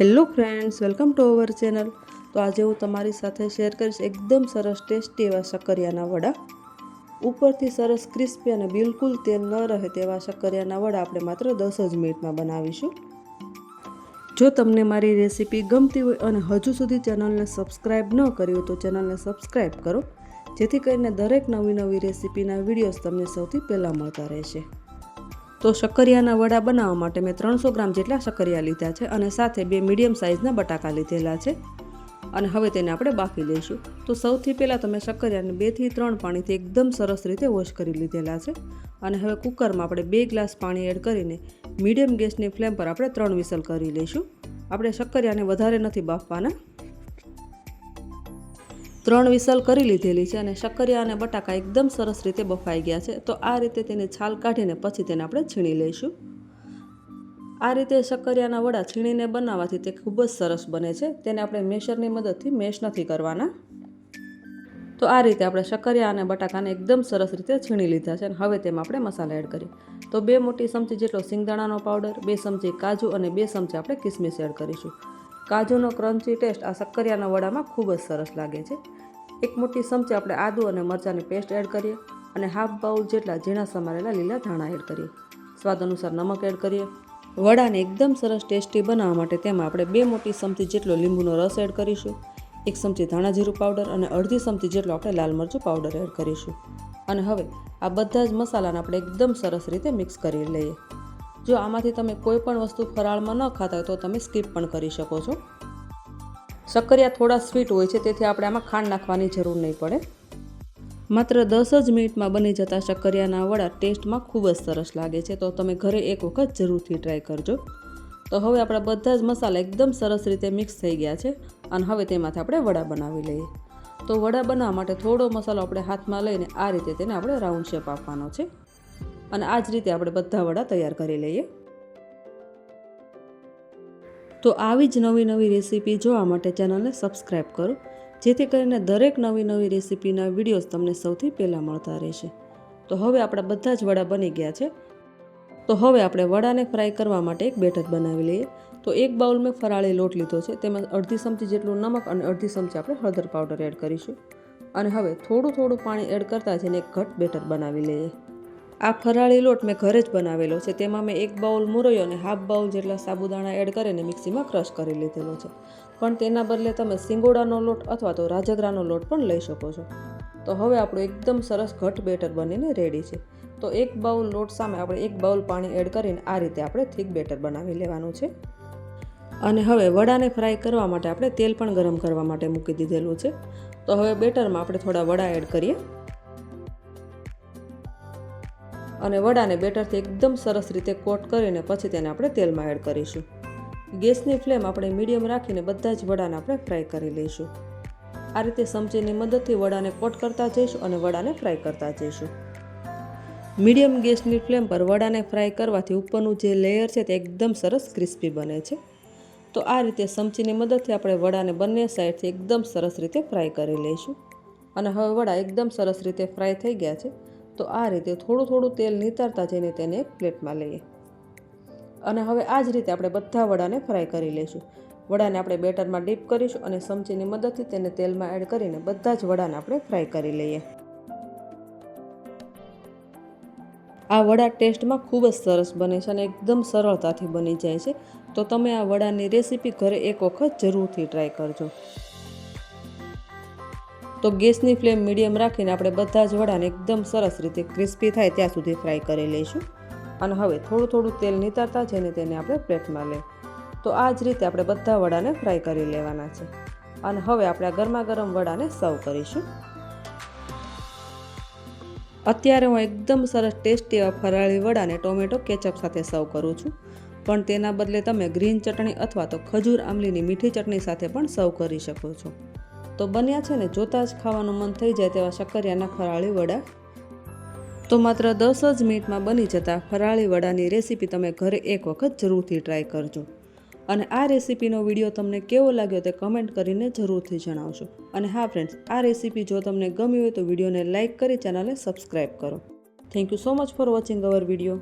Hello friends, welcome to our channel. તો આજે હું તમારી સાથે શેર કરીશ એકદમ સરસ ટેસ્ટી એવા શક્કરિયાના વડા. ઉપરથી સરસ ક્રિસ્પી અને બિલકુલ તેલ ન રહે તેવા શક્કરિયાના વડા આપણે માત્ર દસ જ મિનિટમાં બનાવીશું. જો તમને મારી રેસીપી ગમતી હોય અને હજુ સુધી ચેનલને સબસ્ક્રાઈબ ન કરી તો ચેનલને સબસ્ક્રાઈબ કરો. જેથી કરીને દરેક નવી નવી રેસીપીના વિડીયોઝ તમને સૌથી પહેલાં મળતા રહેશે. તો શક્કરિયાના વડા બનાવવા માટે મેં ત્રણસો ગ્રામ જેટલા શક્કરિયા લીધા છે અને સાથે બે મીડિયમ સાઇઝના બટાકા લીધેલા છે. અને હવે તેને આપણે બાફી લઈશું. તો સૌથી પહેલાં તમે શક્કરિયાને બેથી ત્રણ પાણીથી એકદમ સરસ રીતે વોશ કરી લીધેલા છે. અને હવે કુકરમાં આપણે બે ગ્લાસ પાણી એડ કરીને મીડિયમ ગેસની ફ્લેમ પર આપણે ત્રણ વિસલ કરી લઈશું. આપણે શક્કરિયાને વધારે નથી બાફવાના. ત્રણ વિસલ કરી લીધેલી છે અને શક્કરિયા અને બટાકા એકદમ સરસ રીતે બફાઈ ગયા છે. તો આ રીતે તેને છાલ કાઢીને પછી તેને આપણે છીણી લઈશું. આ રીતે શક્કરિયાના વડા છીણીને બનાવવાથી તે ખૂબ જ સરસ બને છે. તેને આપણે મેશરની મદદથી મેશ નથી કરવાના. તો આ રીતે આપણે શક્કરિયા અને બટાકાને એકદમ સરસ રીતે છીણી લીધા છે અને હવે તેમાં આપણે મસાલા એડ કરીએ. તો બે મોટી ચમચી જેટલો સિંગદાણાનો પાવડર, બે ચમચી કાજુ અને બે ચમચી આપણે કિસમિસ એડ કરીશું. કાજુનો ક્રન્ચી ટેસ્ટ આ શક્કરિયાના વડામાં ખૂબ જ સરસ લાગે છે. એક મોટી ચમચી આપણે આદુ અને મરચાંની પેસ્ટ એડ કરીએ અને હાફ બાઉલ જેટલા ઝીણા સમારેલા લીલા ધાણા એડ કરીએ. સ્વાદ અનુસાર નમક એડ કરીએ. વડાને એકદમ સરસ ટેસ્ટી બનાવવા માટે તેમાં આપણે બે મોટી ચમચી જેટલો લીંબુનો રસ એડ કરીશું, એક ચમચી ધાણા જીરું પાવડર અને અડધી ચમચી જેટલો આપણે લાલ મરચું પાવડર એડ કરીશું. અને હવે આ બધા જ મસાલાને આપણે એકદમ સરસ રીતે મિક્સ કરી લઈએ. જો આમાંથી તમે કોઈ પણ વસ્તુ ફરાળમાં ન ખાતા હોય તો તમે સ્કીપ પણ કરી શકો છો. શક્કરિયા થોડા સ્વીટ હોય છે, તેથી આપણે આમાં ખાંડ નાખવાની જરૂર નહીં પડે. માત્ર દસ જ મિનિટમાં બની જતા શક્કરિયાના વડા ટેસ્ટમાં ખૂબ જ સરસ લાગે છે, તો તમે ઘરે એક વખત જરૂરથી ટ્રાય કરજો. તો હવે આપણા બધા જ મસાલા એકદમ સરસ રીતે મિક્સ થઈ ગયા છે, અને હવે તેમાંથી આપણે વડા બનાવી લઈએ. તો વડા બનાવવા માટે થોડો મસાલો આપણે હાથમાં લઈને આ રીતે તેને આપણે રાઉન્ડ શેપ આપવાનો છે. અને આ જ રીતે આપણે બધા વડા તૈયાર કરી લઈએ. તો આવી જ નવી નવી રેસીપી જોવા માટે ચેનલને સબસ્ક્રાઈબ કરો, જેથી કરીને દરેક નવી નવી રેસીપીના વિડીયોઝ તમને સૌથી પહેલાં મળતા રહેશે. તો હવે આપણા બધા જ વડા બની ગયા છે. તો હવે આપણે વડાને ફ્રાય કરવા માટે એક બેટર બનાવી લઈએ. તો એક બાઉલ મેં ફરાળી લોટ લીધો છે, તેમાં અડધી ચમચી જેટલું નમક અને અડધી ચમચી આપણે હળદર પાવડર એડ કરીશું. અને હવે થોડું થોડું પાણી એડ કરતા જઈને એક ઘટ બેટર બનાવી લઈએ. આ ફરાળી લોટ મેં ઘરે જ બનાવેલો છે. તેમાં મેં એક બાઉલ મુરૈયો અને હાફ બાઉલ જેટલા સાબુદાણા એડ કરીને મિક્સીમાં ક્રશ કરી લીધેલો છે. પણ તેના બદલે તમે સિંગોડાનો લોટ અથવા તો રાજગરાનો લોટ પણ લઈ શકો છો. તો હવે આપણું એકદમ સરસ ઘટ બેટર બનીને રેડી છે. તો એક બાઉલ લોટ સામે આપણે એક બાઉલ પાણી એડ કરીને આ રીતે આપણે થીક બેટર બનાવી લેવાનું છે. અને હવે વડાને ફ્રાય કરવા માટે આપણે તેલ પણ ગરમ કરવા માટે મૂકી દીધેલું છે. તો હવે બેટરમાં આપણે થોડા વડા એડ કરીએ. અને વડાને બેટરથી એકદમ સરસ રીતે કોટ કરીને પછી તેને આપણે તેલમાં એડ કરીશું. ગેસની ફ્લેમ આપણે મીડિયમ રાખીને બધા જ વડાને આપણે ફ્રાય કરી લઈશું. આ રીતે ચમચીની મદદથી વડાને કોટ કરતા જઈશું અને વડાને ફ્રાય કરતા જઈશું. મીડિયમ ગેસની ફ્લેમ પર વડાને ફ્રાય કરવાથી ઉપરનું જે લેયર છે તે એકદમ સરસ ક્રિસ્પી બને છે. તો આ રીતે ચમચીની મદદથી આપણે વડાને બંને સાઈડથી એકદમ સરસ રીતે ફ્રાય કરી લઈશું. અને હવે વડા એકદમ સરસ રીતે ફ્રાય થઈ ગયા છે. તો આ રીતે થોડું થોડું તેલ નિતારતા જઈને તેને એક પ્લેટમાં લઈએ. અને હવે આ જ રીતે આપણે બધા વડાને ફ્રાય કરી લઈશું. વડાને આપણે બેટરમાં ડીપ કરીશું અને ચમચીની મદદથી તેને તેલમાં એડ કરીને બધા જ વડાને આપણે ફ્રાય કરી લઈએ. આ વડા ટેસ્ટમાં ખૂબ જ સરસ બને છે અને એકદમ સરળતાથી બની જાય છે. તો તમે આ વડાની રેસીપી ઘરે એક વખત જરૂરથી ટ્રાય કરજો. તો ગેસની ફ્લેમ મીડિયમ રાખીને આપણે બધા જ વડાને એકદમ સરસ રીતે ક્રિસ્પી થાય ત્યાં સુધી ફ્રાય કરી લઈશું. અને હવે થોડું થોડું તેલ નીતારતા જઈને તેને આપણે પ્લેટમાં લઈએ તો આ જ રીતે આપણે બધા વડાને ફ્રાય કરી લેવાના છે. અને હવે આપણે ગરમા ગરમ વડાને સર્વ કરીશું. અત્યારે હું એકદમ સરસ ટેસ્ટી એવા ફરાળી વડાને ટોમેટો કેચઅપ સાથે સર્વ કરું છું. પણ તેના બદલે તમે ગ્રીન ચટણી અથવા તો ખજૂર આમલીની મીઠી ચટણી સાથે પણ સર્વ કરી શકો છો. તો બન્યા છે ને, જોતાં જ ખાવાનું મન થઈ જાય તેવા શક્કરિયાના ફરાળી વડા. તો માત્ર દસ જ મિનિટમાં બની જતા ફરાળી વડાની રેસીપી તમે ઘરે એક વખત જરૂરથી ટ્રાય કરજો. અને આ રેસીપીનો વીડિયો તમને કેવો લાગ્યો તે કમેન્ટ કરીને જરૂરથી જણાવશો અને હા ફ્રેન્ડ્સ આ રેસીપી જો તમને ગમી હોય તો વિડીયોને લાઇક કરી ચેનલને સબસ્ક્રાઈબ કરો. Thank you so much for watching our video